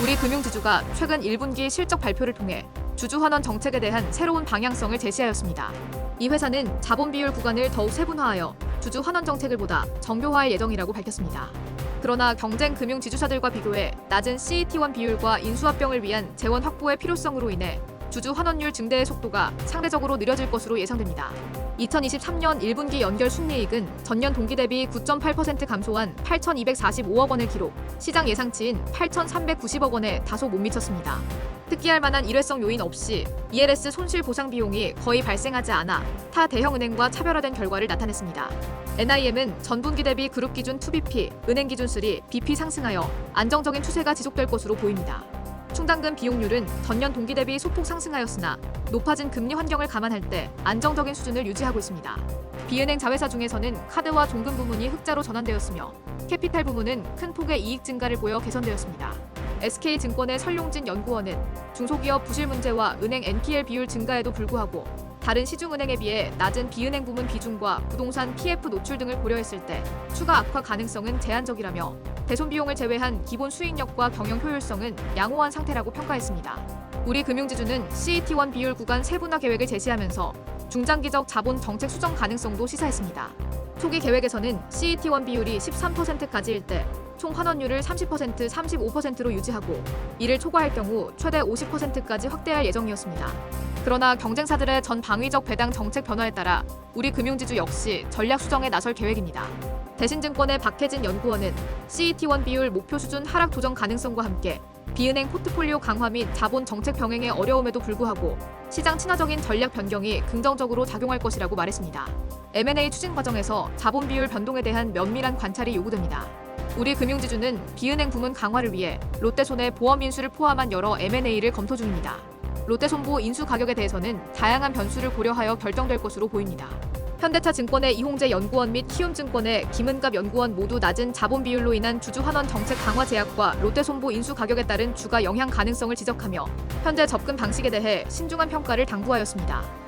우리 금융지주가 최근 1분기 실적 발표를 통해 주주환원 정책에 대한 새로운 방향성을 제시하였습니다. 이 회사는 자본 비율 구간을 더욱 세분화하여 주주 환원 정책을 보다 정교화할 예정이라고 밝혔습니다. 그러나 경쟁 금융 지주사들과 비교해 낮은 CET1 비율과 인수합병을 위한 재원 확보의 필요성으로 인해 주주 환원율 증대의 속도가 상대적으로 느려질 것으로 예상됩니다. 2023년 1분기 연결 순이익은 전년 동기 대비 9.8% 감소한 8,245억 원을 기록, 시장 예상치인 8,390억 원에 다소 못 미쳤습니다. 특기할 만한 일회성 요인 없이 ELS 손실 보상 비용이 거의 발생하지 않아 타 대형은행과 차별화된 결과를 나타냈습니다. NIM은 전분기 대비 그룹 기준 2BP, 은행 기준 3, BP 상승하여 안정적인 추세가 지속될 것으로 보입니다. 충당금 비용률은 전년 동기 대비 소폭 상승하였으나 높아진 금리 환경을 감안할 때 안정적인 수준을 유지하고 있습니다. 비은행 자회사 중에서는 카드와 종금 부문이 흑자로 전환되었으며 캐피탈 부문은 큰 폭의 이익 증가를 보여 개선되었습니다. SK증권의 설용진 연구원은 중소기업 부실 문제와 은행 NPL 비율 증가에도 불구하고 다른 시중은행에 비해 낮은 비은행 부문 비중과 부동산 PF 노출 등을 고려했을 때 추가 악화 가능성은 제한적이라며 대손 비용을 제외한 기본 수익력과 경영 효율성은 양호한 상태라고 평가했습니다. 우리 금융지주는 CET1 비율 구간 세분화 계획을 제시하면서 중장기적 자본 정책 수정 가능성도 시사했습니다. 초기 계획에서는 CET1 비율이 13%까지일 때 총 환원율을 30% 35%로 유지하고 이를 초과할 경우 최대 50%까지 확대할 예정이었습니다. 그러나 경쟁사들의 전 방위적 배당 정책 변화에 따라 우리 금융지주 역시 전략 수정에 나설 계획입니다. 대신증권의 박혜진 연구원은 CET1 비율 목표 수준 하락 조정 가능성과 함께 비은행 포트폴리오 강화 및 자본 정책 병행의 어려움에도 불구하고 시장 친화적인 전략 변경이 긍정적으로 작용할 것이라고 말했습니다. M&A 추진 과정에서 자본 비율 변동에 대한 면밀한 관찰이 요구됩니다. 우리 금융지주는 비은행 부문 강화를 위해 롯데손의 보험 인수를 포함한 여러 M&A를 검토 중입니다. 롯데손보 인수 가격에 대해서는 다양한 변수를 고려하여 결정될 것으로 보입니다. 현대차 증권의 이홍재 연구원 및 키움증권의 김은갑 연구원 모두 낮은 자본 비율로 인한 주주 환원 정책 강화 제약과 롯데손보 인수 가격에 따른 주가 영향 가능성을 지적하며 현재 접근 방식에 대해 신중한 평가를 당부하였습니다.